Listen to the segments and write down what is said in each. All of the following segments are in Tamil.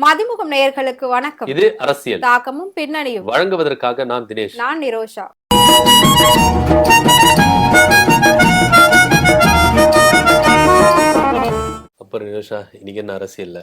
மதிமுகம் நேயர்களுக்கு வணக்கம். இது அரசியல். தாக்கமும் பின்னணியும். வழங்குவதற்காக நான் தினேஷ். நான் நிரோஷா. அப்புறம் நிரோஷா இன்னைக்கு என்ன அரசியல்ல?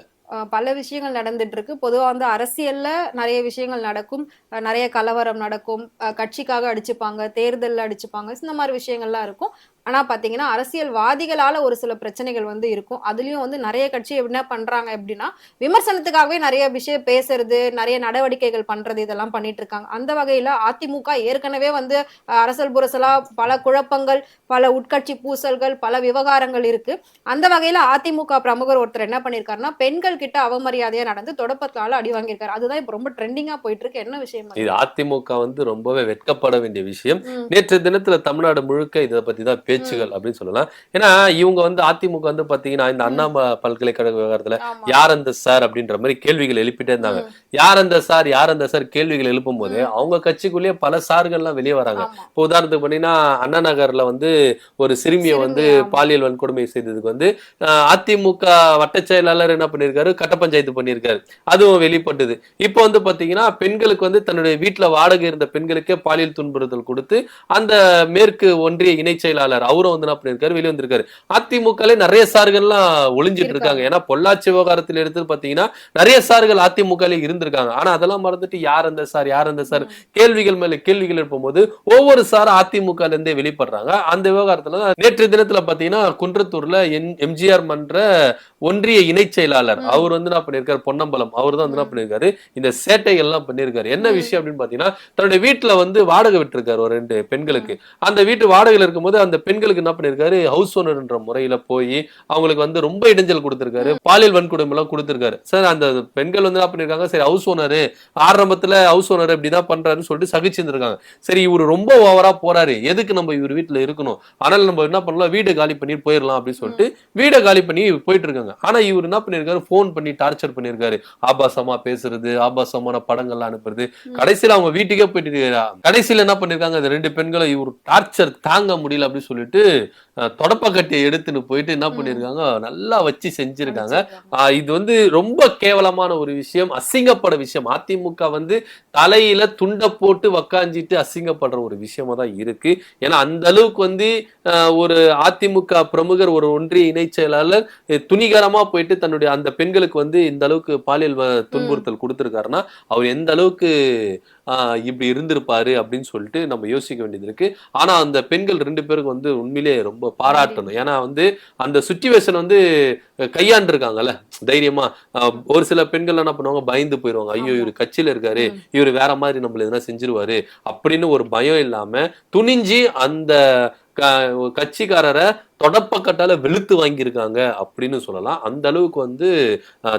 பல விஷயங்கள் நடந்துட்டு இருக்கு பொதுவா வந்து அரசியல்ல நிறைய விஷயங்கள் நடக்கும். நிறைய கலவரம் நடக்கும். கட்சிக்காக அடிச்சுப்பாங்க தேர்தல்ல அடிச்சுப்பாங்க. இந்த மாதிரி விஷயங்கள்லாம் இருக்கும். ஆனா பாத்தீங்கன்னா அரசியல்வாதிகளால ஒரு சில பிரச்சனைகள் வந்து இருக்கும். அதுலயும் வந்து நிறைய கட்சி என்ன பண்றாங்க எப்படின்னா விமர்சனத்துக்காகவே நிறைய விஷயம் பேசுறது நிறைய நடவடிக்கைகள் பண்றது இதெல்லாம் பண்ணிட்டு இருக்காங்க. அந்த வகையில அதிமுக ஏற்கனவே வந்து அரசல் புரசலா பல குழப்பங்கள் பல உட்கட்சி பூசல்கள் பல விவகாரங்கள் இருக்கு. அந்த வகையில அதிமுக பிரமுகர் ஒருத்தர் என்ன பண்ணிருக்காருன்னா பெண்கள் கிட்ட அவமரியாதையா நடந்து தொடப்பத்தால அடி வாங்கியிருக்காரு. அதுதான் இப்ப ரொம்ப ட்ரெண்டிங்கா போயிட்டு இருக்கு. என்ன விஷயம்? இது அதிமுக வந்து ரொம்பவே வெட்கப்பட வேண்டிய விஷயம். நேற்று தினத்துல தமிழ்நாடு முழுக்க இதை பத்தி தான் பேச்சுகள் அப்படின்னு சொல்லலாம் ஏன்னா இவங்க வந்து அதிமுக வந்து பாத்தீங்கன்னா இந்த அண்ணா பல்கலைக்கழக விவகாரத்துல. யார் அந்த சார் அப்படின்ற மாதிரி கேள்விகள் எழுப்பிட்டே இருந்தாங்க. யார் அந்த சார் யார் அந்த சார் கேள்விகள் எழுப்பும் போது. அவங்க கட்சிக்குள்ளேயே பல சார்கள்லாம் வெளியே வராங்க. இப்போ உதாரணத்துக்கு பண்ணீங்கன்னா அண்ணா நகர்ல வந்து ஒரு சிறுமியை வந்து. பாலியல் வன்கொடுமை செய்ததுக்கு வந்து அதிமுக வட்ட செயலாளர் என்ன பண்ணிருக்காரு கட்ட பஞ்சாயத்து பண்ணியிருக்காரு அதுவும் வெளிப்பட்டது இப்போ வந்து பாத்தீங்கன்னா பெண்களுக்கு வந்து தன்னுடைய வீட்டுல வாடகை இருந்த பெண்களுக்கே பாலியல் துன்புறுத்தல் கொடுத்து அந்த மேற்கு ஒன்றிய இணை செயலாளர் அவரும் வந்து என்ன பண்ணிருக்காரு வெளியே வந்திருக்காரு. அதிமுகலே நிறைய சார்கள்லாம் ஒளிஞ்சிட்டு இருக்காங்க. ஏன்னா பொள்ளாச்சி விவகாரத்தில் எடுத்து பாத்தீங்கன்னா நிறைய சார்கள் அதிமுகலே இருந்திருக்காங்க. ஆனா அதெல்லாம் மறந்துட்டு யார் அந்த சார் யார் அந்த சார்? கேள்விகள் மேல கேள்விகள் எழுப்பும்போது ஒவ்வொரு சாரும் அதிமுக இருந்தே வெளிப்படுறாங்க. அந்த விவகாரத்துல நேற்று தினத்துல பாத்தீங்கன்னா குன்றத்தூர்ல எம்ஜிஆர் மன்ற ஒன்றிய இணை செயலாளர். அவர் வந்து என்ன பண்ணிருக்காரு பொன்னம்பலம் அவர் தான் வந்து என்ன ம். பண்ணிருக்காரு இந்த சேட்டைகள் எல்லாம் பண்ணிருக்காரு என்ன. விஷயம் அப்படின்னு பாத்தீங்கன்னா தன்னுடைய வீட்டுல வந்து வாடகை விட்டிருக்காரு ஒரு ரெண்டு பெண்களுக்கு. அந்த வீட்டு வாடகையில இருக்கும்போது அந்த பெண்களுக்கு என்ன பண்ணிருக்காரு? ஹவுஸ் ஓனர்ன்ற முறையில போய் அவங்களுக்கு வந்து ரொம்ப இடைஞ்சல் கொடுத்திருக்காரு. பாலியல் வன்கொடுமை எல்லாம் கொடுத்திருக்காரு. சார் அந்த பெண்கள் வந்து என்ன பண்ணிருக்காங்க? சரி ஹவுஸ் ஓனரு ஆரம்பத்துல ஹவுஸ் ஓனர் இப்படிதான் பண்றாருன்னு சொல்லிட்டு சகிச்சிருந்திருக்காங்க சரி இவரு ரொம்ப ஓவரா போறாரு. எதுக்கு நம்ம இவர் வீட்டுல இருக்கணும்? ஆனால் நம்ம என்ன பண்ணலாம்? வீடை காலி பண்ணி போயிடலாம் அப்படின்னு சொல்லிட்டு வீடை காலி பண்ணி போயிட்டு இருக்காங்க. ஆனா இவர் என்ன பண்ணிருக்காரு? ஃபோன் பண்ணி டார்ச்சர் பண்ணிருக்காரு. ஆபாசமா பேசுறது ஆபாசமான படங்கள்லாம் அனுப்புறது. கடைசியில அவங்க வீட்டுக்கே போயிட்டு. கடைசியில என்ன பண்ணிருக்காங்க? அந்த ரெண்டு பெண்களும் இவர் டார்ச்சர் தாங்க முடியல அப்படின்னு சொல்லிட்டு அஹ், தொடப்ப கட்டியை எடுத்துன்னு போயிட்டு என்ன ம். பண்ணிருக்காங்க நல்லா வச்சு செஞ்சிருக்காங்க. இது வந்து ரொம்ப கேவலமான ஒரு விஷயம் அசிங்கப்பட விஷயம். அதிமுக வந்து தலையில துண்டை போட்டு உக்காஞ்சிட்டு அசிங்கப்படுற ஒரு விஷயமா தான் இருக்கு. ஏன்னா அந்த அளவுக்கு வந்து ஒரு அதிமுக பிரமுகர் ஒரு ஒன்றிய இணை செயலாளர் துணிகரமா போயிட்டு தன்னுடைய அந்த பெண்களுக்கு வந்து இந்த அளவுக்கு பாலியல் துன்புறுத்தல் கொடுத்திருக்காருன்னா அவர் எந்த அளவுக்கு இப்படி இருந்திருப்பாரு அப்படின்னு சொல்லிட்டு நம்ம யோசிக்க வேண்டியது இருக்கு. ஆனா அந்த பெண்கள் ரெண்டு பேருக்கு வந்து உண்மையிலே ரொம்ப பாராட்டணும். ஏன்னா வந்து அந்த சுச்சுவேஷன் வந்து கையாண்டிருக்காங்கல்ல. தைரியமா ஒரு சில பெண்கள் என்ன பண்ணுவாங்க? பயந்து போயிருவாங்க. ஐயோ. இவர் கட்சியில இருக்காரு. இவர் வேற மாதிரி நம்மள எதனா செஞ்சிருவாரு அப்படின்னு ஒரு பயம் இல்லாம துணிஞ்சு அந்த கட்சிக்காரரை தொடப்பக்கட்டால வெளுத்து வாங்கியிருக்காங்க அப்படின்னு சொல்லலாம். அந்த அளவுக்கு வந்து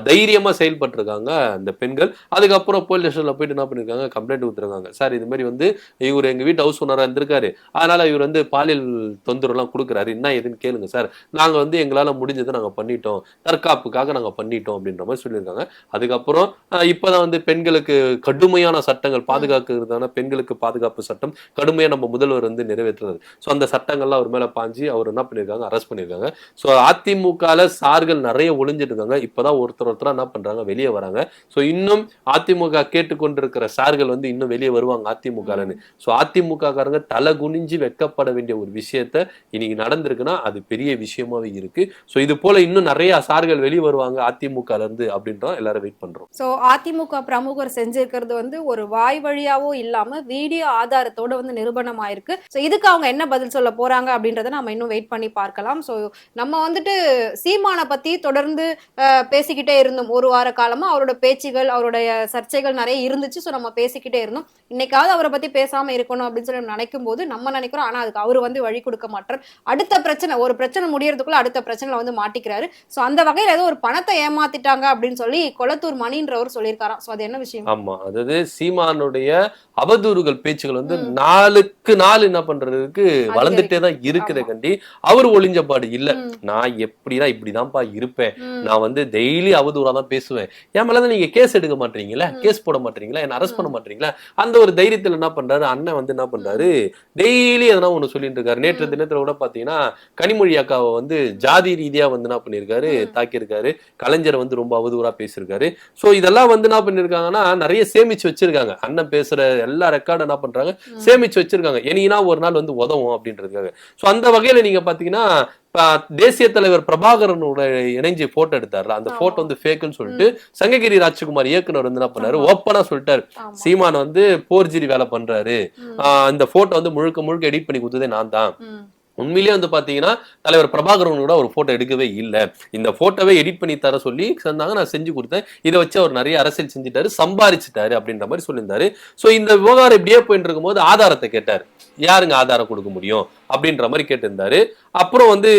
தைரியமா செயல்பட்டிருக்காங்க அந்த பெண்கள். அதுக்கப்புறம் போலீஸ் ஸ்டேஷன்ல போயிட்டு என்ன பண்ணிருக்காங்க? கம்ப்ளைண்ட் கொடுத்துருக்காங்க. சார் இது மாதிரி வந்து இவர் எங்க வீட்டு ஹவுஸ் ஓனரா இருந்திருக்காரு. அதனால இவர் வந்து பாலியல் தொந்தரவு எல்லாம் கொடுக்குறாரு. என்ன ஏதுன்னு கேளுங்க சார். நாங்க வந்து எங்களால முடிஞ்சதை நாங்க பண்ணிட்டோம். தற்காப்புக்காக நாங்க பண்ணிட்டோம் அப்படின்ற மாதிரி சொல்லியிருக்காங்க. அதுக்கப்புறம் இப்பதான் வந்து பெண்களுக்கு கடுமையான சட்டங்கள் பாதுகாக்கிறதான பெண்களுக்கு பாதுகாப்பு சட்டம் கடுமையா நம்ம முதல்வர் வந்து நிறைவேற்றுறாரு ஸோ அந்த சட்டங்கள்லாம் அவர் மேல பாஞ்சு அவர் என்ன பண்ணிருக்காங்க பண்ணியிருக்காங்க அரெஸ்ட் பண்ணியிருக்காங்க. ஸோ அதிமுகவில் சார்கள் நிறைய ஒளிஞ்சிட்டு இருக்காங்க இப்பதான் ஒருத்தர் ஒருத்தராக என்ன பண்ணுறாங்க வெளியே வராங்க. ஸோ இன்னும் அதிமுக கேட்டுக்கொண்டிருக்கிற சார்கள் வந்து இன்னும் வெளியே வருவாங்க அதிமுகலன்னு. ஸோ அதிமுக காரங்க தலை குனிஞ்சு வெட்கப்பட வேண்டிய ஒரு விஷயத்த இன்னைக்கு நடந்திருக்குன்னா அது பெரிய விஷயமாவே இருக்கு. ஸோ இது போல இன்னும் நிறைய சார்கள் வெளியே வருவாங்க அதிமுகல இருந்து அப்படின்றோம் எல்லாரும் வெயிட் பண்றோம். ஸோ அதிமுக பிரமுகர் செஞ்சிருக்கிறது வந்து ஒரு வாய் வழியாவோ இல்லாம வீடியோ ஆதாரத்தோட வந்து நிரூபணம் ஆயிருக்கு ஸோ இதுக்கு அவங்க என்ன பதில் சொல்ல போறாங்க அப்படின்றத நம்ம இன்னும் வெயிட் பண்ணி பார்க்கலாம். சோ நம்ம வந்துட்டு சீமானை பத்தி தொடர்ந்து பேசிக்கிட்டே இருந்தோம். ஒரு வார காலமா அவரோட பேச்சுகள் அவருடைய சர்ச்சைகள் நிறைய இருந்துச்சு. சோ நம்ம பேசிக்கிட்டே இருந்தோம். இன்னைக்காவது அவரை பத்தி பேசாம இருக்கணும் அப்படின்னு சொல்லி நம்ம நினைக்கும் போது நம்ம நினைக்கிறோம் ஆனா அதுக்கு அவர் வந்து வழி கொடுக்க மாட்டார். அடுத்த பிரச்சனை ஒரு பிரச்சனை முடியறதுக்குள்ள அடுத்த பிரச்சனைல வந்து மாட்டிக்கிறாரு. சோ அந்த வகையில ஏதோ ஒரு பணத்தை ஏமாத்திட்டாங்க அப்படின்னு சொல்லி கொளத்தூர் மணின்றவர் சொல்லியிருக்காராம். சோ அது என்ன விஷயம்? ஆமா. அதாவது சீமானுடைய அவதூறுகள் பேச்சுகள் வந்து. நாளுக்கு நாள் என்ன பண்றதுக்கு வளர்ந்துட்டே தான் இருக்கிற. கண்டி. அவர் ஒளிஞ்ச பாடு இல்ல. நான் எப்படிதான் இப்படிதான்ப்பா இருப்பேன். நான் வந்து டெய்லி அவதூறா தான் பேசுவேன். என் மேலதான் நீங்க கேஸ் எடுக்க மாட்டீங்களா. கேஸ் போட மாட்டீங்களா? என்ன அரெஸ்ட் பண்ண மாட்டீங்களா? அந்த ஒரு தைரியத்துல என்ன பண்றாரு? அண்ணன் வந்து என்ன பண்றாரு? டெய்லி எதனா ஒண்ணு சொல்லிட்டு இருக்காரு. நேற்று. தினத்துல கூட பாத்தீங்கன்னா கனிமொழி அக்காவை வந்து ஜாதி ரீதியா வந்து என்ன பண்ணிருக்காரு. தாக்கியிருக்காரு. கலைஞரை வந்து ரொம்ப அவதூறா பேசியிருக்காரு சோ இதெல்லாம் வந்து என்ன பண்ணிருக்காங்கன்னா நிறைய சேமிச்சு வச்சிருக்காங்க. அண்ணன் பேசுற எல்லா ரெக்கார்டும் என்ன பண்றாங்க. சேமிச்சு வச்சிருக்காங்க. இனினா ஒரு நாள் வந்து உதவும் அப்படின்றதுக்காக. சோ அந்த வகையில நீங்க பாத்தீங்கன்னா ப- தேசிய தலைவர் பிரபாகரனோட இணைஞ்சு போட்டோ எடுத்தார்ல அந்த. போட்டோ வந்து ஃபேக்குன்னு சொல்லிட்டு சங்ககிரி ராஜ்குமார் இயக்குனர் வந்து என்ன பண்ணாரு. ஓப்பனா சொல்லிட்டாரு. சீமான் வந்து போர்ஜிரி வேலை பண்றாரு. இந்த போட்டோ வந்து முழுக்க முழுக்க எடிட் பண்ணி கொடுத்ததே நான் தான். உண்மையிலேயே வந்து பாத்தீங்கன்னா தலைவர் பிரபாகரன் கூட ஒரு போட்டோ எடுக்கவே இல்ல. இந்த போட்டோவை எடிட் பண்ணி தர சொல்லி சொன்னாங்க நான் செஞ்சு கொடுத்தேன். இதை வச்சு அவர் நிறைய அரசியல் செஞ்சுட்டாரு சம்பாரிச்சிட்டாரு அப்படின்ற மாதிரி சொல்லியிருந்தாரு. சோ இந்த விவகாரம் இப்படியே போயிட்டு இருக்கும்போது ஆதாரத்தை கேட்டார். யாருங்க ஆதாரம் கொடுக்க முடியும்? அப்படின்ற மாதிரி கேட்டிருந்தாரு. அப்புறம் வந்து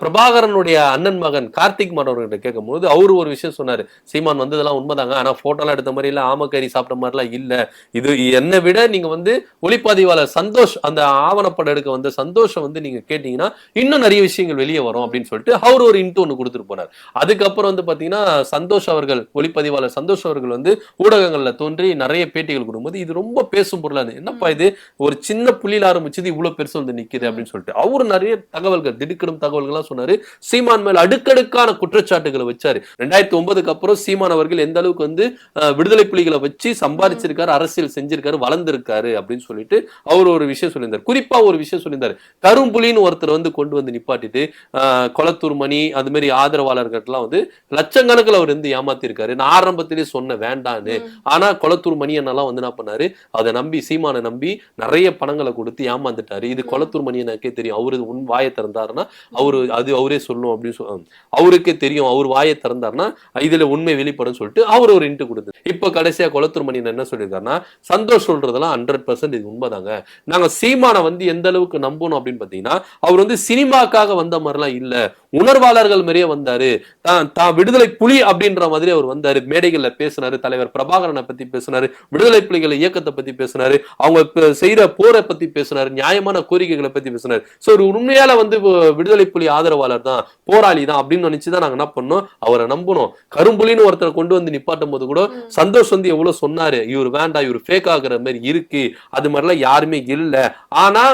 பிரபாகரனுடைய அண்ணன் மகன் கார்த்திக் மாணவர்கிட்ட கேட்கும்போது அவரு ஒரு விஷயம் சொன்னாரு. சீமான் வந்ததெல்லாம் உண்மைதாங்க. ஆனா போட்டோலாம் எடுத்த மாதிரி இல்ல ஆமக்கறி சாப்பிட்ட மாதிரிலாம் இல்ல. இது என்னை விட நீங்க வந்து ஒளிப்பதிவாளர் சந்தோஷ் அந்த ஆவணப்படம் எடுக்க வந்த சந்தோஷம் வந்து நீங்க கேட்டீங்கன்னா இன்னும் நிறைய விஷயங்கள் வெளியே வரும் அப்படின்னு சொல்லிட்டு அவர் ஒரு இன்ட்டு ஒன்று கொடுத்துட்டு போனார். அதுக்கப்புறம் வந்து பாத்தீங்கன்னா சந்தோஷ் அவர்கள் ஒளிப்பதிவாளர் சந்தோஷ் அவர்கள் வந்து ஊடகங்கள்ல தோன்றி நிறைய பேட்டிகள் கொடுக்கும்போது இது ரொம்ப பேசும் பொருளாது என்னப்பா இது? ஒரு சின்ன புள்ளியில் ஆரம்பிச்சது இவ்வளவு பெருசு வந்து நிக்குது அப்படின்னு சொல்லிட்டு. அவரு நிறைய தகவல்கள் திடுக்கிடும் தகவல்கள்லாம் சொன்னாரு. சீமான் மேல அடுக்கடுக்கான குற்றச்சாட்டுகளை வச்சாரு. ரெண்டாயிரத்தி ஒன்பதுக்கு அப்புறம் சீமான் அவர்கள் எந்த அளவுக்கு வந்து விடுதலை புலிகளை வச்சு சம்பாதிச்சிருக்காரு அரசியல் செஞ்சிருக்காரு வளர்ந்திருக்காரு அப்படின்னு சொல்லிட்டு அவர் ஒரு விஷயம் சொல்லியிருந்தார். குறிப்பா ஒரு விஷயம் சொல்லியிருந்தாரு. கரும்புலின்னு ஒருத்தர் வந்து கொண்டு வந்து நிப்பாட்டிட்டு கொளத்தூர் மணி அது மாதிரி ஆதரவாளர்கள்லாம் வந்து லட்சக்கணக்கில் அவர் வந்து ஏமாத்திருக்காரு. நான் ஆரம்பத்திலே சொன்னேன் வேண்டான்னு. ஆனா கொளத்தூர் மணி என்னெல்லாம் வந்து என்ன பண்ணாரு? அதை நம்பி சீமானை நம்பி நிறைய பணங்களை கொடுத்து ஏமாந்துட்டாரு. இது. கொளத்தூர் மணி எனக்கே தெரியும். அவரு உன் வாயை திறந்தாருன்னா அவரு அது அவரே சொல்லணும் அப்படின்னு சொல் அவருக்கே தெரியும். அவர் வாயை திறந்தாருன்னா இதுல உண்மை வெளிப்படும் சொல்லிட்டு அவர் ஒரு இன்ட்டு கொடுத்து இப்ப கடைசியா கொளத்தூர் மணி என்ன சொல்லியிருக்காருன்னா சந்தோஷ் சொல்றதெல்லாம் ஹண்ட்ரட் பர்சன்ட் இது உண்மைதாங்க. நாங்க சீமானை வந்து எந்த அளவுக்கு நம்பணும் அப்படின்னு பாத்தீங்கன்னா அவர் வந்து சினிமாக்காக வந்த மாதிரிலாம் இல்ல. உணர்வாளர்கள் மாதிரியே வந்தாரு. தான் தான் விடுதலை புலி அப்படின்ற மாதிரி அவர் வந்தாரு. மேடைகள்ல பேசினாரு. தலைவர் பிரபாகரனை பத்தி பேசினாரு. விடுதலை புலிகள் இயக்கத்தை பத்தி பேசினாரு. அவங்க செய்யற போரை பத்தி பேசினாரு. நியாயமான கோரிக்கைகளை பத்தி பேசினாரு. சோ ஒரு உண்மையால வந்து விடுதலை புலி ஆதரவாளர் தான் போராளி தான் அப்படின்னு நினைச்சுதான் நாங்க என்ன பண்ணோம்? அவரை நம்பணும் கரும்புலின்னு ஒருத்தரை கொண்டு வந்து நிப்பாட்டும் போது கூட. சந்தோஷ் வந்து எவ்வளவு சொன்னாரு? இவர் வேண்டாம் இவர் ஃபேக் ஆகுற மாதிரி இருக்கு. அது மாதிரிலாம் யாருமே இல்ல. ஆனா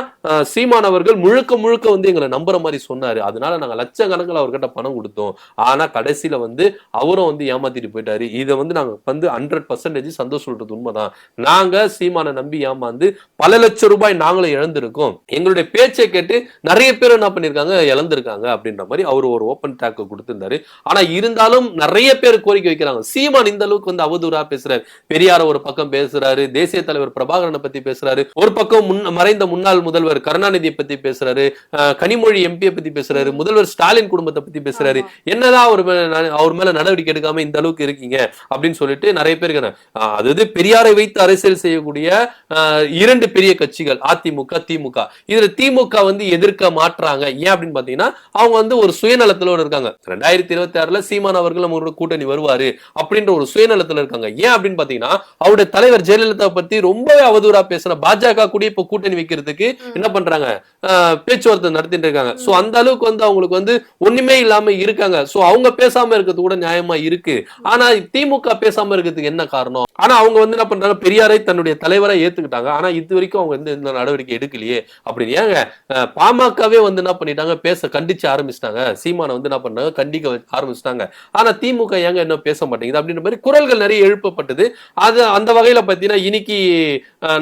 சீமான் அவர்கள் முழுக்க முழுக்க வந்து எங்களை நம்புற மாதிரி சொன்னாரு. அதனால நாங்க லட்சக்கணக்கில் அவர்கிட்ட பணம் கொடுத்தோம். ஆனால் கடைசியில் வந்து அவரும் வந்து ஏமாத்திட்டு போயிட்டாரு. இதை வந்து நாங்கள் வந்து ஹண்ட்ரட் பர்சன்டேஜ் சந்தோஷம் சொல்றது உண்மைதான். நாங்கள் சீமானை நம்பி ஏமாந்து பல லட்சம் ரூபாய் நாங்களும் இழந்திருக்கோம். எங்களுடைய பேச்சை கேட்டு நிறைய பேர் என்ன பண்ணியிருக்காங்க? இழந்திருக்காங்க அப்படின்ற மாதிரி அவர் ஒரு ஓப்பன் டேக் கொடுத்திருந்தாரு. ஆனால் இருந்தாலும் நிறைய பேர் கோரிக்கை வைக்கிறாங்க. சீமான் இந்த அளவுக்கு வந்து அவதூறா பேசுறாரு. பெரியார ஒரு பக்கம் பேசுறாரு. தேசிய தலைவர் பிரபாகரனை பத்தி பேசுறாரு. ஒரு பக்கம் மறைந்த முன்னாள் முதல்வர் கருணாநிதியை பத்தி பேசுறாரு. கனிமொழி எம்பியை பத்தி பேசுறாரு. முதல்வர் ஸ்டாலின் குடும்பத்தை பத்தி பேசுறாரு. என்னதான் அவர் அவர் மேல நடவடிக்கை எடுக்காம இந்த அளவுக்கு இருக்கீங்க அப்படின்னு சொல்லிட்டு நிறைய பேர் அதாவது பெரியாரை வைத்து அரசியல் செய்யக்கூடிய இரண்டு பெரிய கட்சிகள் அதிமுக திமுக. இதுல திமுக வந்து எதிர்க்க மாட்றாங்க ஏன் அப்படின்னு பாத்தீங்கன்னா அவங்க வந்து ஒரு சுயநலத்துல இருக்காங்க. ரெண்டாயிரத்தி இருபத்தி ஆறுல சீமான் அவர்கள் நம்மளோட கூட்டணி வருவாரு அப்படின்ற ஒரு சுயநலத்துல இருக்காங்க. ஏன் அப்படின்னு பாத்தீங்கன்னா அவருடைய தலைவர் ஜெயலலிதா பத்தி ரொம்பவே அவதூறா பேசுற பாஜக கூட இப்ப கூட்டணி வைக்கிறதுக்கு. என்ன பண்றாங்க? பேச்சுவார்த்தை நடத்திட்டு இருக்காங்க. சோ அந்த அளவுக்கு வந்து அவங்களுக்கு வந்து ஒண்ணுமே இல்லாம இருக்காங்க. சோ அவங்க பேசாம இருக்கிறது கூட நியாயமா இருக்கு. ஆனா திமுக பேசாம இருக்கிறதுக்கு என்ன காரணம்? ஆனா அவங்க வந்து என்ன பண்றாங்க? பெரியாரை தன்னுடைய தலைவரை ஏத்துக்கிட்டாங்க. ஆனா இது வரைக்கும் அவங்க வந்து இந்த நடவடிக்கை எடுக்கலையே. அப்படின்னு ஏங்க பாமகவே வந்து என்ன பண்ணிட்டாங்க? பேச கண்டிச்சு ஆரம்பிச்சிட்டாங்க. சீமானை வந்து என்ன பண்ணாங்க கண்டிக்க ஆரம்பிச்சிட்டாங்க. ஆனா திமுக ஏங்க இன்னும் பேச மாட்டேங்குது? அப்படின்ற மாதிரி குரல்கள் நிறைய எழுப்பப்பட்டது. அது அந்த வகையில பாத்தீங்கன்னா இன்னைக்கு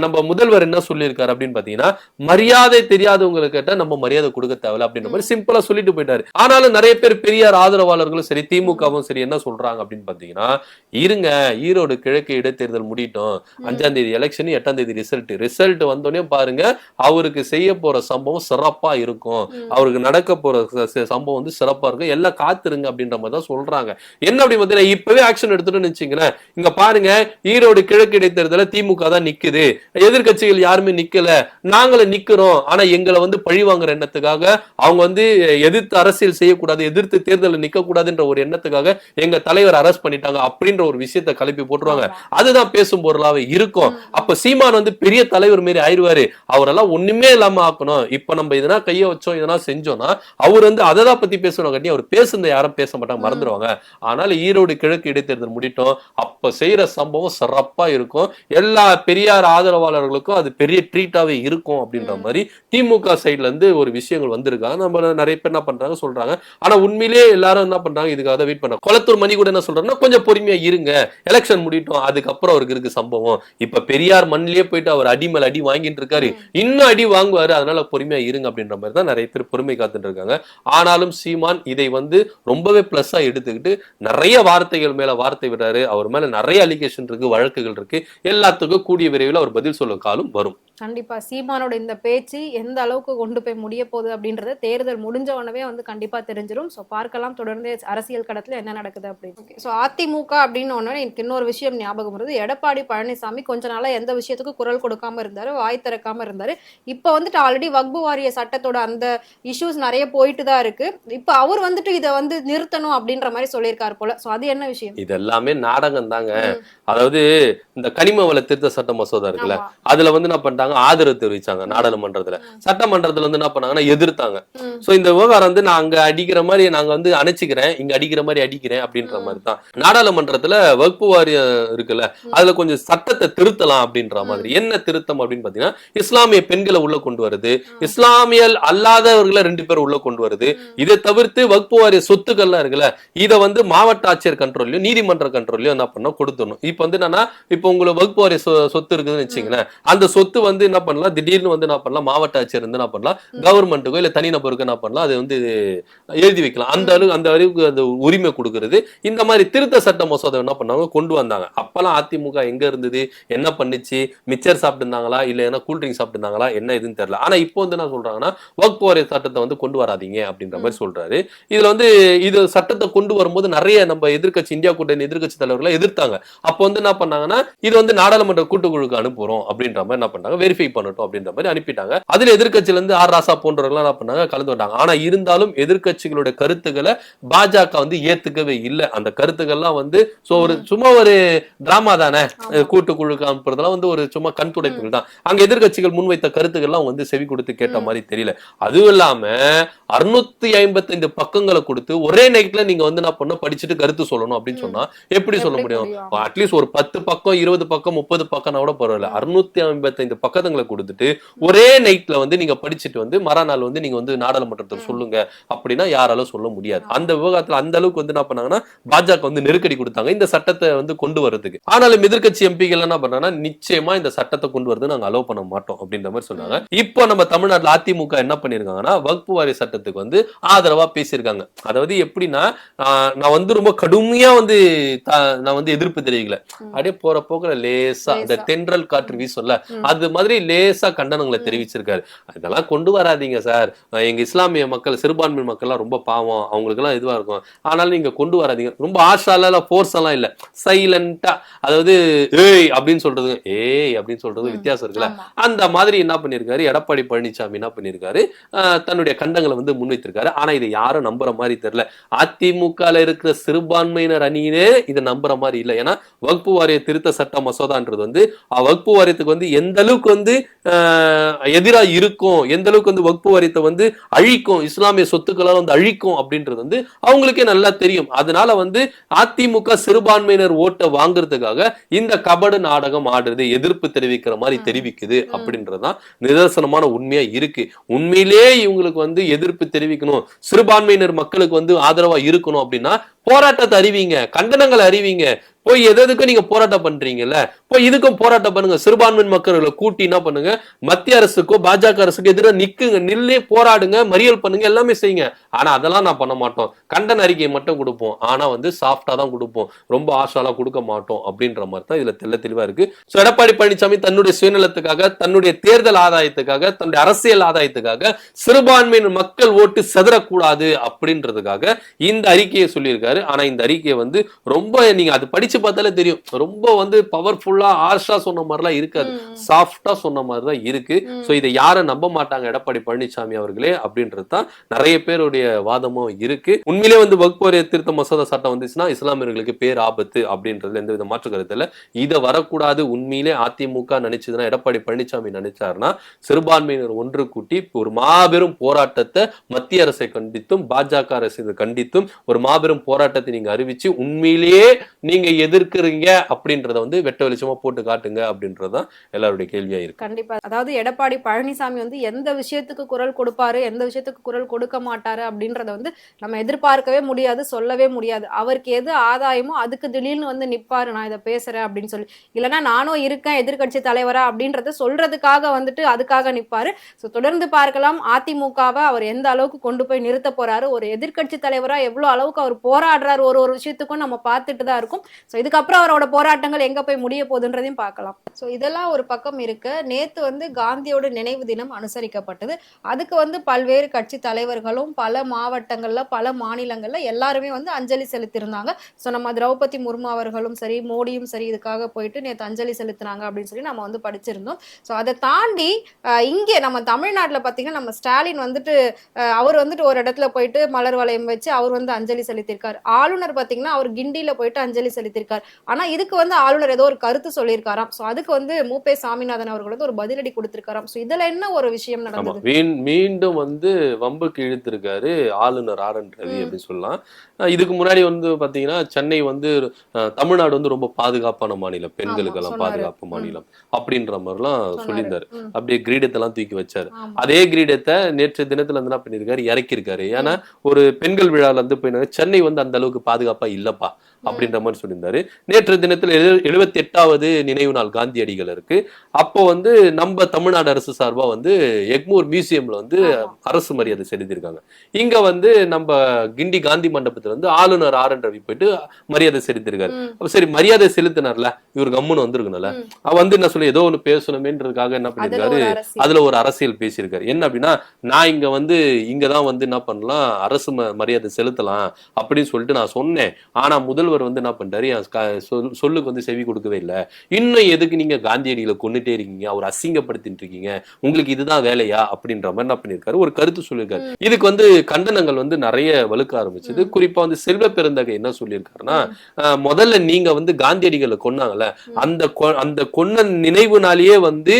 நம்ம முதல்வர் என்ன சொல்லியிருக்காரு அப்படின்னு பாத்தீங்கன்னா மரியாதை தெரியாதவங்களை கேட்டா நம்ம மரியாதை கொடுக்க தேவையில்ல அப்படின்ற மாதிரி சிம்பிளா சொல்லிட்டு போயிட்டாரு. ஆனாலும் நிறைய பேர் பெரியார் ஆதரவாளர்களும் சரி திமுகவும் சரி என்ன சொல்றாங்க அப்படின்னு பாத்தீங்கன்னா இருங்க ஈரோடு கிழக்கு இடைத்தேர்தல் முடியட்டும். அஞ்சாம் தேதி எலெக்ஷன் எட்டாம் தேதி ரிசல்ட் ரிசல்ட் வந்தோடனே பாருங்க அவருக்கு செய்ய போற சம்பவம் சிறப்பா இருக்கும். அவருக்கு நடக்க போற சம்பவம் வந்து சிறப்பா இருக்கும். எல்லாம் காத்துருங்க அப்படின்ற மாதிரி தான் சொல்றாங்க. என்ன அப்படி பார்த்தீங்கன்னா இப்பவே ஆக்ஷன் வச்சுங்களேன். இங்க பாருங்க ஈரோடு கிழக்கு இடைத்தேர்தல திமுக தான் நிக்குது. எதிர்க்கட்சிகள் யாருமே நிக்கல. நாங்களும் நிக்கிறோம். ஆனா எங்களை வந்து பழி வாங்குற எண்ணத்துக்காக அவங்க வந்து எதிர்த்து அரசியல் அரசியல் செய்யக்கூடாது எதிர்த்து தேர்தலில் நிக்க கூடாதுன்ற ஒரு எண்ணத்துக்காக எங்க தலைவர் அரெஸ்ட் பண்ணிட்டாங்க அப்படின்ற ஒரு விஷயத்தை கிளப்பி போட்டுருவாங்க. அதுதான் பேசும் பொருளாவே இருக்கும். அப்ப சீமான் வந்து பெரிய தலைவர் மாரி ஆயிருவாரு. அவரெல்லாம் ஒண்ணுமே இல்லாம ஆக்கணும். இப்ப நம்ம இதனா கைய வச்சோம் இதனா செஞ்சோம்னா அவர் வந்து அதை தான் பத்தி பேசணும் கட்டி அவர் பேசுனதை யாரும் பேச மாட்டாங்க மறந்துடுவாங்க அதனால ஈரோடு கிழக்கு இடைத்தேர்தல் முடிட்டோம் அப்ப செய்யற சம்பவம் சிறப்பா இருக்கும். எல்லா பெரியார் ஆதரவாளர்களுக்கும் அது பெரிய ட்ரீட்டாவே இருக்கும் அப்படின்ற மாதிரி திமுக சைட்ல இருந்து ஒரு விஷயங்கள் வந்திருக்காங்க நம்ம நிறைய பேர் என்ன பண்றாங்க சொல்றாங்க. ஆனா உண்மையிலேயே எல்லாரும் என்ன பண்றாங்க? இதுக்காக வெயிட் பண்றாங்க. குளத்தூர் மணி கூட என்ன சொல்றாங்கன்னா கொஞ்சம் பொறுமையா இருங்க. எலெக்ஷன் முடிட்டோம் அதுக்கப்புறம் அவருக்கு இருக்கு சம்பவம். இப்ப பெரியார் மண்ணிலேயே போயிட்டு அவர் அடி மேல அடி வாங்கிட்டு இருக்காரு. இன்னும் அடி வாங்குவாரு. அதனால பொறுமையா இருங்க அப்படின்ற மாதிரி தான் நிறைய பேர் பொறுமை காத்துட்டு இருக்காங்க. ஆனாலும் சீமான் இதை வந்து ரொம்பவே பிளஸ்ஸா எடுத்துக்கிட்டு நிறைய வார்த்தைகள் மேல வார்த்தை விடுறாரு. அவர் மேல நிறைய அலிகேஷன் இருக்கு வழக்குகள் இருக்கு. எல்லாத்துக்கும் கூடிய விரைவில் அவர் பதில் சொல்லும் காலம் வரும். கண்டிப்பா சீமானோட இந்த பேச்சு எந்த அளவுக்கு கொண்டு போய் முடிய போகுது அப்படின்றத தேர்தல் முடிஞ்ச உடனே வந்து கண்டிப்பா தெரிஞ்சிடும் ஸோ பார்க்கலாம். தொடர்ந்து அரசியல் கடத்துல என்ன நடக்குது அப்படின்னு. ஸோ அதிமுக அப்படின்னு ஒன்று எனக்கு இன்னொரு விஷயம் ஞாபகம் வருது. எடப்பாடி பழனிசாமி கொஞ்ச நாளா எந்த விஷயத்துக்கும் குரல் கொடுக்காம இருந்தாரு வாய் திறக்காம இருந்தாரு. இப்போ வந்துட்டு ஆல்ரெடி வக்பு வாரிய சட்டத்தோட அந்த இஷ்யூஸ் நிறைய போயிட்டு தான் இருக்கு. இப்போ அவர் வந்துட்டு இதை வந்து நிறுத்தணும் அப்படின்ற மாதிரி சொல்லியிருக்காரு போல. ஸோ அது என்ன விஷயம்? இது எல்லாமே நாடகம் தாங்க. அதாவது இந்த கனிம வள திருத்த சட்ட மசோதா இருக்குல்ல. அதுல வந்து என்ன பண்ணிட்டாங்க ஆதரவு தெரிவிச்சாங்க நாடாளுமன்றத்துல. சட்டமன்றத்துல வந்து என்ன பண்ணாங்கன்னா எதிர்த்தாங்க. சோ இந்த விவகாரம் வந்து நான் அங்க அடிக்கிற மாதிரி நாங்க வந்து அணைச்சிக்கிறேன் இங்க அடிக்கிற மாதிரி அடிக்கிறேன் அப்படின்ற. மாதிரி தான் நாடாளுமன்றத்துல வகுப்பு வாரியம் இருக்குல்ல அதுல கொஞ்சம் சட்டத்தை திருத்தலாம் அப்படின்ற மாதிரி. என்ன திருத்தம் அப்படின்னு பாத்தீங்கன்னா இஸ்லாமிய பெண்களை உள்ள கொண்டு வருது. இஸ்லாமியல் அல்லாதவர்களை ரெண்டு பேர் உள்ள கொண்டு வருது. இதை தவிர்த்து வகுப்பு வாரிய சொத்துக்கள்லாம் இருக்குல்ல இதை வந்து மாவட்ட ஆட்சியர் கண்ட்ரோல்லையும் நீதிமன்ற கண்ட்ரோல்லையும் என்ன பண்ணணும் கொடுத்துடணும். இப்போ வந்து என்னன்னா இப்போ உங்களுக்கு வகுப்பு வாரிய சொத்து இருக்குதுன்னு வச்சுங்களேன் அந்த சொத்து வந்து என்ன பண்ணலாம்? திடீர்னு வந்து என்ன பண்ணலாம்? மாவட்ட ஆட்சியர் வந்து என்ன பண்ணலாம்? கவர்மெண்ட்டுக்கோ இல்ல தனிநபருக்கு என்ன பண்ணலாம்? அது வந்து எழுதி வைக்கலாம். அந்த அளவுக்கு அந்த அளவுக்கு அந்த உரிமை கொடுக்கறது. இந்த மாதிரி திருத்த சட்ட மசோதா என்ன பண்ணாங்க? கொண்டு வந்தாங்க. அப்பெல்லாம் அதிமுக எங்க இருந்தது? என்ன பண்ணுச்சு? மிச்சர் சாப்பிட்டு இருந்தாங்களா இல்ல என்ன கூல்ட்ரிங்க் சாப்பிட்டு இருந்தாங்களா என்ன இதுன்னு தெரியல. ஆனா இப்போ வந்து என்ன சொல்றாங்கன்னா வகுப்பு வாரிய சட்டத்தை வந்து கொண்டு வராதீங்க அப்படின்ற மாதிரி சொல்றாரு. இதுல வந்து இது சட்டத்தை கொண்டு வரும்போது நிறைய நம்ம எதிர்க்கட்சி இந்தியா கூட்டணி எதிர்க்கட்சி தலைவர்களை எதிர்த்தாங்க. அப்போ வந்து என்ன பண்ணாங்கன்னா இது வந்து நாடாளுமன்ற கூட்டுக்குழுக்கு அனுப்புறோம் அப்படின்ற மாதிரி என்ன பண்ணாங்க வெரிஃபை பண்ணட்டும் அப்படின்ற மாதிரி அனுப்பிட்டாங்க. அதுல எதிர்க்கட்சியில இருந்து ஆர் ராசா போன்றவர்கள் என்ன பண்ணாங்க? கலந்து வந்தாங்க. ஆனா இருந்தாலும் எதிர்க்கட்சிகளுடைய கருத்துக்களை பாஜக வந்து ஏத்துக்கவே இல்லை. அந்த கருத்துக்கள்லாம் வந்து சோ ஒரு சும்மா ஒரு டிராமா தானே? ஆமா. கூட்டுக்குழுக்கு அனுப்புறதெல்லாம் வந்து ஒரு சும்மா கண் துடைப்புகள் தான். அங்க எதிர்க்கட்சிகள் முன்வைத்த கருத்துக்கள்லாம் வந்து செவி கொடுத்து கேட்ட. மாதிரி தெரியல. அதுவும் இல்லாம அறுநூத்தி ஐம்பத்தைந்து பக்கங்களை கொடுத்து ஒரே நைட்ல நீங்க வந்து என்ன பண்ண படிச்சுட்டு கருத்து சொல்லணும் அப்படின்னு. சொன்னா எப்படி சொல்ல முடியும்? அட்லீஸ்ட் ஒரு பத்து பக்கம் இருபது பக்கம் முப்பது பக்கம்னா கூட பரவாயில்ல. அறுநூத்தி ஐம்பத்தைந்து பக்கங்களை கொடுத்துட்டு ஒரே நைட்ல வந்து நீங்க படிச்சுட்டு வந்து மறுநாள் வந்து நீங்க வந்து நாடாளுமன்றத்தில். சொல்லுங்க அப்படின்னா யாராலும் சொல்ல முடியாது அந்த விவகாரத்துல அந்த அளவுக்கு வந்து என்ன பண்ணாங்கன்னா பாஜக வந்து நெருக்கடி கொடுத்தாங்க இந்த சட்டத்தை வந்து கொண்டு வரதுக்கு ஆனாலும் எதிர்க்கட்சி எம்பிகள் என்ன பண்ணாங்கன்னா நிச்சயமா இந்த சட்டத்தை கொண்டு வரது நாங்க அலோவ் பண்ண மாட்டோம் அப்படின்ற மாதிரி சொன்னாங்க இப்போ நம்ம தமிழ்நாட்டுல அதிமுக என்ன பண்ணிருக்காங்கன்னா வகுப்பு வாரிய சட்டத்துக்கு வந்து ஆதரவா பேசியிருக்காங்க அதாவது எப்படின்னா நான் வந்து ரொம்ப கடுமையா வந்து நான் வந்து எதிர்ப்பு தெரிவிக்கல. அப்படியே போற போக்குல லேசா லேசா. தென்றல் காற்று வீசும்ல ம். அது மாதிரி லேசா கண்டனங்களை. தெரிவிச்சிருக்காரு. இதெல்லாம் கொண்டு வராதீங்க சார். எங்க இஸ்லாமிய மக்கள் சிறுபான்மை மக்கள்லாம் ரொம்ப பாவம். அவங்களுக்கு எல்லாம் இதுவா இருக்கும். ஆனாலும் நீங்க கொண்டு வராதீங்க. ரொம்ப ஆஷால ஃபோர்ஸ் எல்லாம் இல்ல. சைலண்டா அதாவது ஏய்! அப்படின்னு சொல்றது ஏய்! அப்படின்னு சொல்றது. வித்தியாசம் இருக்குல்ல. அந்த மாதிரி என்ன பண்ணிருக்காரு? எடப்பாடி பழனிசாமி என்ன பண்ணிருக்காரு? தன்னுடைய கண்டங்களை வந்து முன்வைத்திருக்காரு. ஆனா இதை யாரும் நம்புற மாதிரி தெரியல. அதிமுகல இருக்கிற சிறுபான்மையினர் அணியினே இதை நம்புற மாதிரி இல்லை. ஏன்னா வகுப்பு வாரிய திருத்த சட்ட மசோதான்றது வந்து வகுப்பு வாரியத்துக்கு வந்து எந்த அளவுக்கு வந்து ஆஹ் எதிரா இருக்கும் எந்த அளவுக்கு வந்து வகுப்பு வாரியத்தை வந்து அழிக்கும் இஸ்லாமிய சொத்துக்களை வந்து அழிக்கும் அப்படின்றது வந்து அவங்களுக்கே நல்லா தெரியும். அதனால வந்து அதிமுக சிறுபான்மையினர் ஓட்டை வாங்குறதுக்காக இந்த கபடு நாடகம் ஆடுறது எதிர்ப்பு தெரிவிக்கிற மாதிரி. தெரிவிக்குது அப்படின்றதுதான் நிதர்சனமான உண்மையா இருக்கு. உண்மையிலே இவங்களுக்கு வந்து எதிர்ப்பு தெரிவிக்கணும் சிறுபான்மையினர் மக்களுக்கு வந்து ஆதரவா இருக்கணும் அப்படின்னா போராட்டத்தை அறிவிங்க கண்டனங்களை அறிவிங்க. போய் எது எதுக்கும் நீங்க போராட்டம் பண்றீங்கல்ல? இப்ப இதுக்கும் போராட்டம் பண்ணுங்க. சிறுபான்மை மக்களை கூட்டி என்ன பண்ணுங்க? மத்திய அரசுக்கோ பாஜக அரசுக்கு எதிராக நிக்குங்க. நில்லே போராடுங்க மறியல் பண்ணுங்க எல்லாமே செய்யுங்க. ஆனா அதெல்லாம் நான் பண்ண மாட்டோம். கண்டன அறிக்கையை மட்டும் கொடுப்போம். ஆனா வந்து சாஃப்டா தான் கொடுப்போம். ரொம்ப ஆசாலாம் கொடுக்க மாட்டோம் அப்படின்ற மாதிரி தான் இதுல தெல்ல தெளிவா இருக்கு. சோ எடப்பாடி பழனிசாமி தன்னுடைய சுயநலத்துக்காக தன்னுடைய தேர்தல் ஆதாயத்துக்காக தன்னுடைய அரசியல் ஆதாயத்துக்காக சிறுபான்மையினர் மக்கள் ஓட்டு செதறக்கூடாது அப்படின்றதுக்காக இந்த அறிக்கையை சொல்லியிருக்காரு. ஆனா இந்த அறிக்கையை வந்து ரொம்ப நீங்க அது படிச்சு பார்த்தாலே தெரியும். ரொம்ப வந்து பவர்ஃபுல்லா ஃபுல்லா ஆர்ஷா சொன்ன மாதிரிலாம் இருக்காது. சாஃப்டா சொன்ன மாதிரி தான் இருக்கு. சோ இதை யாரும் நம்ப மாட்டாங்க எடப்பாடி பழனிசாமி அவர்களே அப்படின்றது தான் நிறைய பேருடைய வாதமும் இருக்கு. உண்மையிலே வந்து வகுப்பு வாரிய திருத்த மசோதா சட்டம் வந்துச்சுன்னா இஸ்லாமியர்களுக்கு பேர் ஆபத்து அப்படின்றதுல எந்த வித மாற்று கருத்து இல்ல. இதை வரக்கூடாது. உண்மையிலே அதிமுக நினைச்சதுன்னா எடப்பாடி பழனிசாமி நினைச்சாருன்னா சிறுபான்மையினர் ஒன்று கூட்டி ஒரு மாபெரும் போராட்டத்தை மத்திய அரசை கண்டித்தும் பாஜக அரசை கண்டித்தும் ஒரு மாபெரும் போராட்டத்தை நீங்க அறிவிச்சு உண்மையிலேயே நீங்க எதிர்க்கிறீங்க அப்படின்றத வந்து வெட்ட வெளிச்சமா போட்டு காட்டுங்க அப்படின்றதுதான் எல்லாருடைய கேள்வியா இருக்கு. கண்டிப்பா. அதாவது எடப்பாடி பழனிசாமி வந்து எந்த விஷயத்துக்கு குரல் கொடுப்பாரு எந்த விஷயத்துக்கு குரல் கொடுக்க மாட்டாரு அப்படின்றத வந்து நம்ம எதிர்பார்க்கவே முடியாது சொல்லவே முடியாது. அவருக்கு எது ஆதாயமோ அதுக்கு திடீர்னு வந்து நிப்பாரு நான் இதை பேசுறேன் அப்படின்னு சொல்லி. இல்லைன்னா நானும் இருக்கேன் எதிர்க்கட்சி தலைவரா அப்படின்றத சொல்றதுக்காக வந்துட்டு அதுக்காக நிப்பாரு. ஸோ தொடர்ந்து பார்க்கலாம். அதிமுகவை அவர் எந்த அளவுக்கு கொண்டு போய் நிறுத்த போறாரு ஒரு எதிர்க்கட்சி தலைவரா எவ்வளவு அளவுக்கு அவர் போராடுறாரு ஒரு ஒரு விஷயத்துக்கும் நம்ம பார்த்துட்டு தான் இருக்கும். ஸோ இதுக்கப்புறம் அவரோட போராட்டங்கள் எங்க போய் முடிய போகுதுன்றதையும் பார்க்கலாம். ஸோ இதெல்லாம் ஒரு பக்கம் இருக்கு. நேத்து வந்து காந்தியோட நினைவு தினம் அனுசரிக்கப்பட்டது. அதுக்கு வந்து பல்வேறு கட்சி தலைவர்களும் பல மாவட்டங்கள்ல பல மாநிலங்கள்ல எல்லாருமே வந்து அஞ்சலி செலுத்தியிருந்தாங்க. ஸோ நம்ம திரௌபதி முர்மு அவர்களும் சரி மோடியும் சரி இதுக்காக போயிட்டு நேற்று அஞ்சலி செலுத்தினாங்க அப்படின்னு சொல்லி நம்ம வந்து படிச்சிருந்தோம். ஸோ அதை தாண்டி இங்கே நம்ம தமிழ்நாட்டில் பார்த்தீங்கன்னா நம்ம ஸ்டாலின் வந்துட்டு அவர் வந்துட்டு ஒரு இடத்துல போயிட்டு மலர் வளையம் வச்சு அவர் வந்து அஞ்சலி செலுத்தியிருக்கார். ஆளுநர் பார்த்தீங்கன்னா அவர் கிண்டியில் போயிட்டு அஞ்சலி செலுத்தியிருக்கார். ஆனா இதுக்கு வந்து ஆளுநர் ஏதோ ஒரு கருத்து சொல்லியிருக்காராம். ஸோ அதுக்கு வந்து மூப்பே சாமிநாதன் அவர்கள் வந்து ஒரு பதிலடி கொடுத்திருக்காராம். ஸோ இதுல என்ன ஒரு விஷயம் நடந்தது? மீண்டும் வந்து வம்புக்கு இழுத்திருக்காரு ஆளுநர் ஆர் என் ரவி. அப்படின்னு சொல்லலாம். இதுக்கு முன்னாடி வந்து பாத்தீங்கன்னா சென்னை வந்து தமிழ்நாடு வந்து ரொம்ப பாதுகாப்பான மாநிலம். பெண்களுக்கெல்லாம். பாதுகாப்பு மாநிலம் அப்படின்ற மாதிரிலாம். சொல்லியிருந்தாரு. அப்படியே கிரீடத்தெல்லாம் தூக்கி வச்சாரு. அதே கிரீடத்தை நேற்று தினத்துல வந்து என்ன பண்ணிருக்காரு இறக்கியிருக்காரு. ஏன்னா ஒரு பெண்கள் விழால இருந்து போய் சென்னை வந்து அந்த அளவுக்கு பாதுகாப்பா இல்லப்பா அப்படின்ற மாதிரி சொல்லியிருந்தாரு. நேற்று தினத்துல எழுபத்தி எட்டாவது நினைவு நாள் காந்தியடிகள் இருக்கு. அப்போ வந்து நம்ம தமிழ்நாடு அரசு சார்பா வந்து எக்மூர் மியூசியம்ல வந்து. அரசு மரியாதை செலுத்தியிருக்காங்க. இங்க வந்து நம்ம கிண்டி காந்தி மண்டபத்துல வந்து ஆளுநர் ஆர் என் ரவி போயிட்டு மரியாதை செலுத்திருக்காரு அப்ப சரி மரியாதை செலுத்தினார்ல இவர் கம்முன்னு வந்திருக்கணும்ல. அவ வந்து என்ன சொல்லி ஏதோ ஒண்ணு பேசணுமேன்றதுக்காக என்ன பண்ணிருக்காரு. அதுல ஒரு அரசியல் பேசியிருக்காரு. என்ன அப்படின்னா நான் இங்க வந்து இங்க தான் வந்து என்ன பண்ணலாம் அரசு மரியாதை செலுத்தலாம் அப்படின்னு சொல்லிட்டு நான் சொன்னேன். ஆனா முதல்வர் வந்து என்ன பண்ணிட்டாரு என் சொல்லுக்கு வந்து செவி கொடுக்கவே இல்லை. இன்னும் எதுக்கு நீங்க காந்தியடிகளை கொண்டுட்டே இருக்கீங்க? அவர் அசிங்கப்படுத்திட்டு இருக்கீங்க. உங்களுக்கு இதுதான் வேலையா? அப்படின்ற மாதிரி என்ன பண்ணிருக்காரு ஒரு கருத்து சொல்லியிருக்காரு. இதுக்கு வந்து கண்டனங்கள் வந்து நிறைய வலுக்க ஆரம்பிச்சது. குறிப்பா வந்து செல்வ பெருந்தகை என்ன சொல்லியிருக்காருன்னா முதல்ல நீங்க வந்து காந்தியடிகளை கொன்னாங்கல்ல அந்த அந்த கொன்ன நினைவு நாளையே வந்து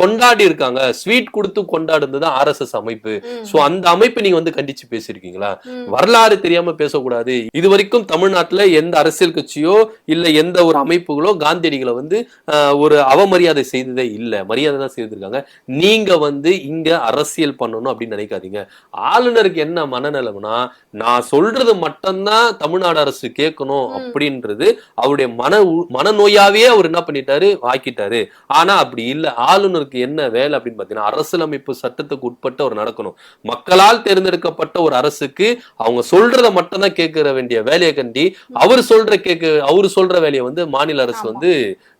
கொண்டாடி இருக்காங்க. ஸ்வீட் கொடுத்து கொண்டாடுனது ஆர் எஸ் எஸ் அமைப்பு. சோ அந்த அமைப்பை நீங்க வந்து கண்டிச்சு பேசியிருக்கீங்களா. வரலாறு தெரியாம பேசக்கூடாது. இது வரைக்கும் தமிழ்நாட்டுல எந்த அரசியல் கட்சியோ இல்ல எந்த ஒரு அமைப்புகளோ காந்தியடிகளை வந்து ஒரு அவமரியாதை செய்ததே இல்ல. மரியாதை தான் செய்திருக்காங்க. நீங்க வந்து இங்க அரசியல் பண்ணணும் அப்படின்னு நினைக்காதீங்க. ஆளுநருக்கு என்ன மனநிலைமைனா நான் சொல்றது மட்டும்தான் தமிழ்நாடு அரசு கேட்கணும். அப்படின்றது அவருடைய மன மனநோயாவே அவர் என்ன பண்ணிட்டாரு? ஆக்கிட்டாரு. ஆனா அப்படி இல்ல. ஆளுநருக்கு என்ன வேலை அப்படின்னு பாத்தீங்கன்னா அரசியலமைப்பு சட்டத்துக்கு உட்பட்டு அவர் நடக்கணும். மக்களால் தேர்ந்தெடுக்கப்பட்ட ஒரு அரசுக்கு அவங்க சொல்றத மட்டும்தான் கேட்கற வேண்டிய வேலையை கண்டி அவர் சொல்ற கேட்க அவர் சொல்ற வேலையை வந்து மாநில அரசு ஆமா. வந்து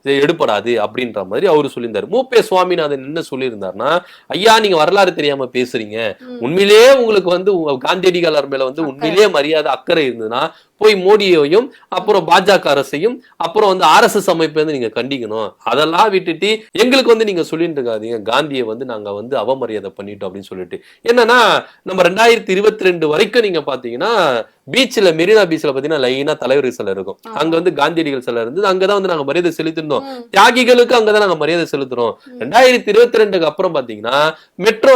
இது எடுபடாது அப்படின்ற மாதிரி அவரு சொல்லியிருந்தாரு. மூப்பே சுவாமிநாதன் என்ன சொல்லியிருந்தாருன்னா ஐயா நீங்க வரலாறு தெரியாம பேசுறீங்க. உண்மையிலேயே உங்களுக்கு வந்து காந்தியடிகளார் மேல வந்து. உண்மையிலேயே மரியாதை அக்கறை இருந்ததுன்னா போய் மோடியையும் அப்புறம் பாஜக அரசையும் அப்புறம் வந்து ஆர்எஸ்எஸ் அமைப்பை வந்து நீங்க கண்டிக்கணும். அதெல்லாம் விட்டுட்டு எங்களுக்கு வந்து நீங்க சொல்லிட்டு இருக்காதீங்க காந்தியை வந்து நாங்க வந்து அவமரியாதை பண்ணிட்டோம் அப்படின்னு சொல்லிட்டு. என்னன்னா நம்ம ரெண்டாயிரத்தி இருபத்தி ரெண்டு வரைக்கும் நீங்க பாத்தீங்கன்னா பீச்ல மெரினா பீச்ல பாத்தீங்கன்னா லைனா தலைவர் சிலை இருக்கும். அங்க வந்து காந்தியடிகள் சிலை இருந்தது அங்கதான் வந்து நாங்க மரியாதை செலுத்திருந்தோம் ம், தியாகிகளுக்கு அங்கதான் நாங்க மரியாதை செலுத்துறோம். ரெண்டாயிரத்தி இருபத்தி ரெண்டுக்கு அப்புறம் பாத்தீங்கன்னா மெட்ரோ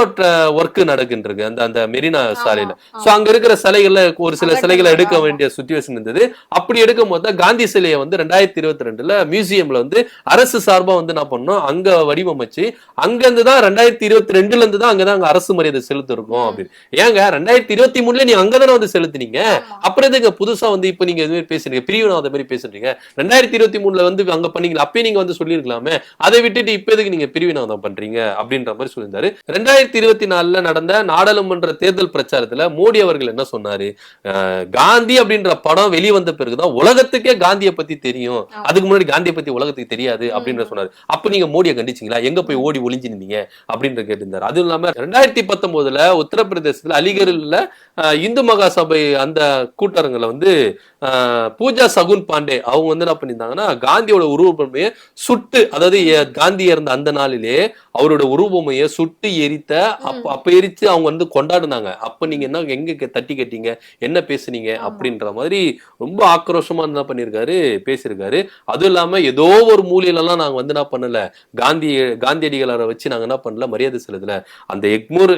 ஒர்க் நடக்குன்றது அந்த அந்த மெரினா சாலையில. சோ அங்க இருக்கிற சிலைகள்ல ஒரு சில சிலைகளை எடுக்க. வேண்டிய சுச்சுவேஷன் இருந்தது. அப்படி எடுக்கும் போது காந்தி சிலையை வந்து ரெண்டாயிரத்தி இருபத்தி ரெண்டுல மியூசியம்ல வந்து அரசு சார்பா வந்து என்ன பண்ணோம். அங்க வடிவமைச்சு அங்க இருந்து தான் ரெண்டாயிரத்தி இருபத்தி ரெண்டுல இருந்து தான் அங்கதான் அங்க அரசு மரியாதை செலுத்திருக்கோம். அப்படின்னு. ஏங்க ரெண்டாயிரத்தி இருபத்தி மூணுல நீங்க அங்கதானே வந்து செலுத்துனீங்க. அப்புறம் எதுங்க புதுசா வந்து இப்ப நீங்க இது மாதிரி பேசுறீங்க? பிரிவினவாத மாதிரி பேசுறீங்க? ரெண்டாயிரத்தி இருபத்தி மூணுல வந்து அங்க பண்ணீங்களா? அப்பயே நீங்க வந்து சொல்லியிருக்கலாமே. அதை விட்டுட்டு இப்ப எதுக்கு நீங்க பிரிவினவாதம் பண்றீங்க? அப்படின்ற மாதிரி சொல்லியிருந்தாரு. ரெண்டாயிரத்தி இருபத்தி நாலுல நடந்த நாடாளுமன்ற தேர்தல் பிரச்சாரத்துல மோடி அவர்கள் என்ன சொன்னாரு? காந்தி அப்படின்ற படம் வெளிவந்த பிறகுதான் உலகத்துக்கே காந்தியை பத்தி தெரியும். அதுக்கு முன்னாடி காந்தியை பத்தி உலகத்துக்கு தெரியாது அப்படின்ற. சொன்னாரு. அப்ப நீங்க மோடியை கண்டிச்சீங்களா? எங்க போய் ஓடி ஒளிஞ்சிருந்தீங்க? அப்படின்ற கேட்டிருந்தாரு. அதுவும் இல்லாம ரெண்டாயிரத்தி பத்தொன்பதுல உத்தரப்பிரதேசத்துல அலிகரில் இந்து மகாசபை அந்த கூட்டரங்குல வந்து பூஜா சகுன் பாண்டே அவங்க வந்து என்ன பண்ணியிருந்தாங்கன்னா காந்தியோட உருவப்பொம்மையை சுட்டு அதாவது காந்தி இறந்த அந்த நாளிலே அவரோட உருவபொம்மையை சுட்டு எரித்த அப்ப அப்ப எரிச்சு அவங்க வந்து கொண்டாடுனாங்க. அப்ப நீங்க என்ன எங்க தட்டி கட்டிங்க? என்ன பேசுனீங்க. அப்படின்ற மாதிரி ரொம்ப ஆக்ரோஷமா என்ன பண்ணிருக்காரு பேசியிருக்காரு. அதுவும் இல்லாம ஏதோ ஒரு மூலையில எல்லாம் நாங்க வந்து என்ன பண்ணல. காந்தி காந்தியடிகளை வச்சு நாங்க என்ன பண்ணல மரியாதை செலுத்தல. அந்த எக்மூர்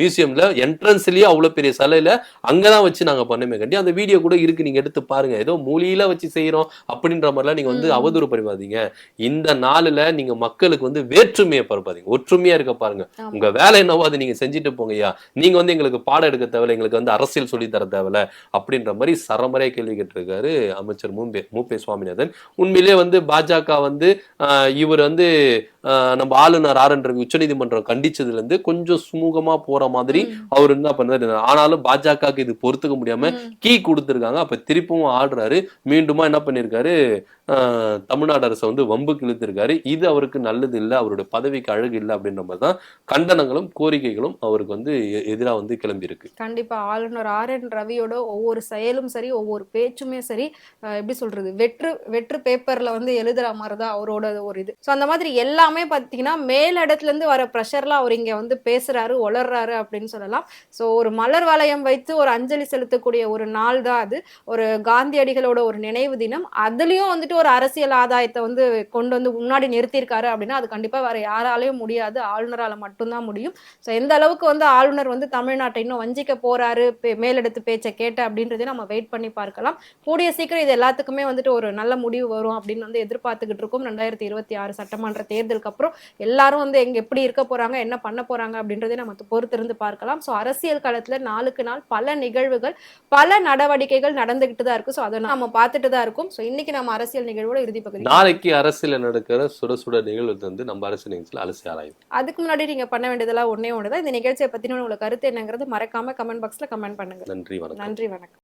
மியூசியம்ல என்ட்ரன்ஸ்லயே அவ்வளவு பெரிய சிலையில அங்கதான் வச்சு நாங்க பண்ணமே கண்டி அந்த வீடியோ கூட இருக்கு நீங்க எடுத்து பாருங்க. ஏதோ மூலியில வச்சு செய்யறோம் அப்படின்ற மாதிரிலாம் நீங்க வந்து. அவதூறு பரிவாதீங்க இந்த நாளுல நீங்க மக்களுக்கு வந்து வேற்றுமையை பரப்பாதீங்க. ஒற்றுமையா இருக்க பாருங்க. உங்க வேலை என்னவோ அதை நீங்க செஞ்சுட்டு போங்கய்யா நீங்க வந்து எங்களுக்கு பாடம் எடுக்க தேவையில்ல எங்களுக்கு வந்து அரசியல் சொல்லி தர தேவையில்ல அப்படின்ற மாதிரி சரமறையா கேள்வி கேட்டிருக்காரு அமைச்சர் மூம்பே மூப்பே சுவாமிநாதன். உண்மையிலேயே வந்து பாஜக வந்து இவர் வந்து நம்ம ஆளுநர் ஆர் என் ரவி உச்சநீதிமன்றம் கண்டிச்சதுல இருந்து கொஞ்சம் சுமூகமா போற மாதிரி. அவர் என்ன பண்ணாரு ஆனாலும் பாஜகவுக்கு இது பொறுத்துக்க முடியாம. கீ கொடுத்துருக்காங்க அப்ப திருப்பவும் ஆடுறாரு மீண்டுமா என்ன பண்ணிருக்காரு தமிழ்நாடு அரசை வந்து வம்புக்கு இழுத்திருக்காரு. இது அவருக்கு நல்லது இல்லை அவருடைய பதவிக்கு அழகு இல்லை அப்படின்ற மாதிரி தான் கண்டனங்களும் கோரிக்கைகளும் அவருக்கு வந்து எதிராக வந்து கிளம்பியிருக்கு. கண்டிப்பா. ஆளுநர் ஆர் என் ரவியோட ஒவ்வொரு செயலும் சரி ஒவ்வொரு பேச்சுமே சரி எப்படி சொல்றது வெற்று வெற்று பேப்பர்ல வந்து எழுதுற மாதிரி தான் அவரோட ஒரு இது. ஸோ அந்த மாதிரி எல்லாமே பார்த்தீங்கன்னா மேலிடத்துல இருந்து வர ப்ரெஷர்ல அவர் இங்க வந்து பேசுறாரு ஒளர்றாரு அப்படின்னு சொல்லலாம். ஸோ ஒரு மலர் வளையம் வைத்து ஒரு அஞ்சலி செலுத்தக்கூடிய ஒரு நாள் தான் அது. ஒரு காந்தியடிகளோட ஒரு நினைவு தினம். அதுலயும் வந்துட்டு ஒரு அரசியல் ஆதாயத்தை வந்து கொண்டு வந்து முன்னாடி நிறுத்தியிருக்காரு அப்படின்னா அது கண்டிப்பா வேற யாராலையும் முடியாது. ஆளுநரால மட்டும்தான் முடியும். ஸோ எந்த அளவுக்கு வந்து ஆளுநர் வந்து தமிழ்நாட்டை இன்னும் வஞ்சிக்க போறாரு பே- மேலெடுத்து பேச்சை கேட்ட அப்படின்றதையும் நம்ம வெயிட் பண்ணி பார்க்கலாம். கூடிய சீக்கிரம் இது எல்லாத்துக்குமே வந்துட்டு ஒரு நல்ல முடிவு வரும் அப்படின்னு வந்து எதிர்பார்த்துக்கிட்டு இருக்கோம். ரெண்டாயிரத்தி இருபத்தி ஆறு சட்டமன்ற தேர்தலுக்கு அப்புறம் எல்லாரும் வந்து எங்க எப்படி இருக்க போறாங்க என்ன பண்ண போறாங்க அப்படின்றதே நம்ம பொறுத்திருந்து பார்க்கலாம். ஸோ அரசியல் களத்துல நாளுக்கு நாள் பல நிகழ்வுகள் பல நடவடிக்கைகள் நடந்துகிட்டு தான் இருக்கு. ஸோ அதை நம்ம பார்த்துட்டு தான் இருக்கும். ஸோ இன்னைக்கு நம்ம அரசியல் நிகழ்வோட இறுதி பகுதி. நாளைக்கு அரசியல் நடக்கிற சுட சுட நிகழ்வு வந்து நம்ம அரசியல் நிகழ்ச்சியில் அலசி ஆராயும். அதுக்கு முன்னாடி நீங்க பண்ண வேண்டியதெல்லாம் ஒண்ணே ஒன்று இந்த நிகழ்ச்சியை பத்தின உங்களுக்கு கருத்து என்னங்கிறது மறக்காம கமெண்ட் பாக்ஸ்ல கமெண்ட் பண்ணுங்க. நன்றி வணக்கம். நன்றி வணக்கம்.